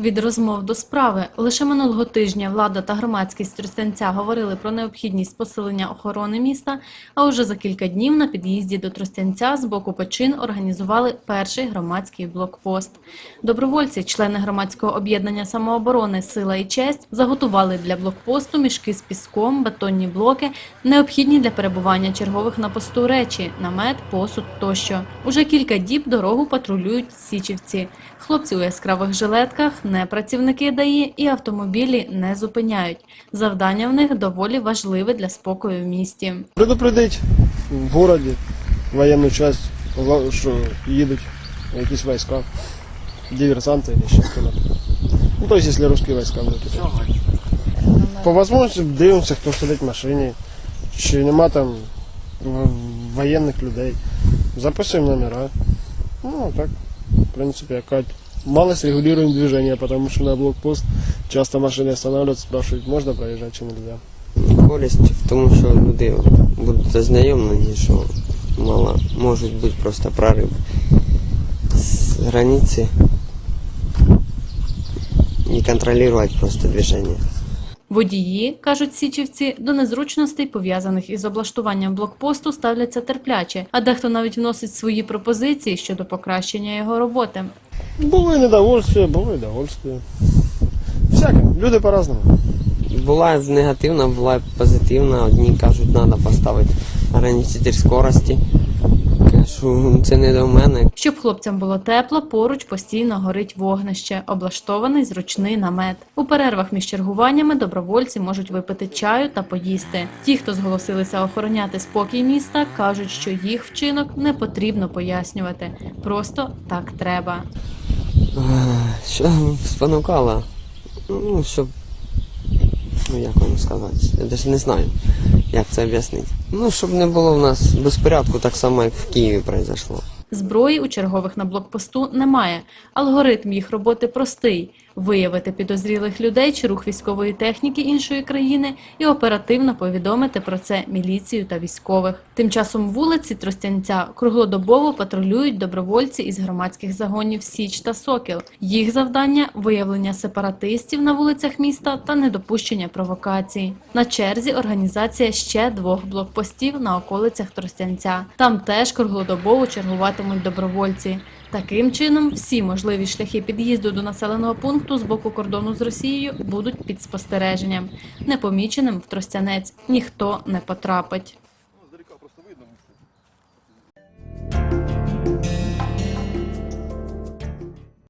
Від розмов до справи лише минулого тижня влада та громадськість Тростянця говорили про необхідність посилення охорони міста. А уже за кілька днів на під'їзді до Тростянця з боку Печин організували перший громадський блокпост. Добровольці, члени громадського об'єднання самооборони Сила і честь заготували для блокпосту мішки з піском, бетонні блоки, необхідні для перебування чергових на посту речі, намет, посуд тощо. Уже кілька діб дорогу патрулюють січівці. Хлопці у яскравих жилетках, не працівники ДАІ і автомобілі не зупиняють. Завдання в них доволі важливе для спокою в місті. Предупредить в городі воєнну часть, що їдуть якісь війська, диверсанти ще хто. Ну, тобто, якщо русські війська будуть. По можливості дивимося, хто сидить в машині, чи нема там воєнних людей. Записуємо номера. Ну, так, в принципі, яка малость регулируем движение, потому что на блокпост часто машины останавливаются, спрашивают, можно проезжать, чи нельзя. Користь в тому, що люди будуть ознайомлені, що мало можуть бути просто прорив з границі і контролювати просто движення. Водії, кажуть січівці, до незручностей, пов'язаних із облаштуванням блокпосту, ставляться терпляче, а дехто навіть вносить свої пропозиції щодо покращення його роботи. Було і недовольствие, було і довольствие. Всяке, люди по-разному. Була негативна, була позитивна. Одні кажуть, треба поставити ограничитель скорості. Кажу, це не до мене. Щоб хлопцям було тепло, поруч постійно горить вогнище, облаштований зручний намет. У перервах між чергуваннями добровольці можуть випити чаю та поїсти. Ті, хто зголосилися охороняти спокій міста, кажуть, що їх вчинок не потрібно пояснювати. Просто так треба. Ех, Що спонукала? Ну, щоб. Ну, як вам сказати? Я навіть не знаю, як це об'яснити. Ну, щоб не було в нас безпорядку, так само, як в Києві произошло. Зброї у чергових на блокпосту немає. Алгоритм їх роботи простий: виявити підозрілих людей чи рух військової техніки іншої країни і оперативно повідомити про це міліцію та військових. Тим часом вулиці Тростянця круглодобово патрулюють добровольці із громадських загонів Січ та Сокіл. Їх завдання виявлення сепаратистів на вулицях міста та недопущення провокацій. На черзі організація ще двох блокпостів на околицях Тростянця. Там теж круглодобово чергуватимуть добровольці. Таким чином, всі можливі шляхи під'їзду до населеного пункту з боку кордону з Росією будуть під спостереженням. Непоміченим в Тростянець ніхто не потрапить.